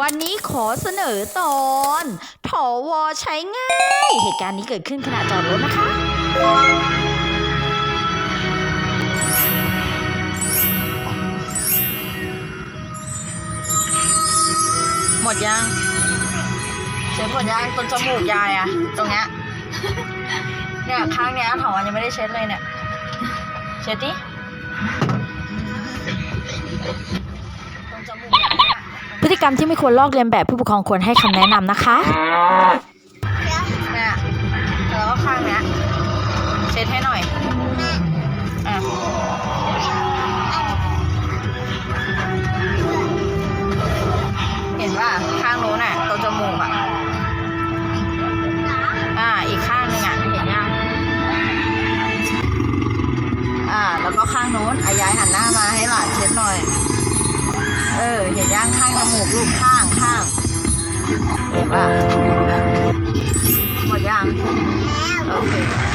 วันนี้ขอเสนอตอนถอวอใช้ง่าย เหตุการณ์นี้เกิดขึ้นขณะจอดรถนะคะ หมดยังเช็ดหมดยังตรงจมูกยายอะตรงเนี้ยเนี่ยข้างเนี้ยถอนยังไม่ได้เช็ดเลยเนี่ย เช็ดดิตรงจมูก ติกรรมที่ไม่ควรลอกเลียนแบบผู้ปกครองควรให้คำแนะนำนะคะเนี่ยแล้วก็ข้างเนี้ยเช็ดให้หน่อยอะเห็นว่าข้างโน้นอะตรงจมูกอะอ่าอีกข้างหนึงอะเห็นยังอ่าแล้วก็ข้างโน้นอายายหันหน้ามา ย่างข้างจมูกลูกข้างข้างเห็นป่ะหมดยังโอเค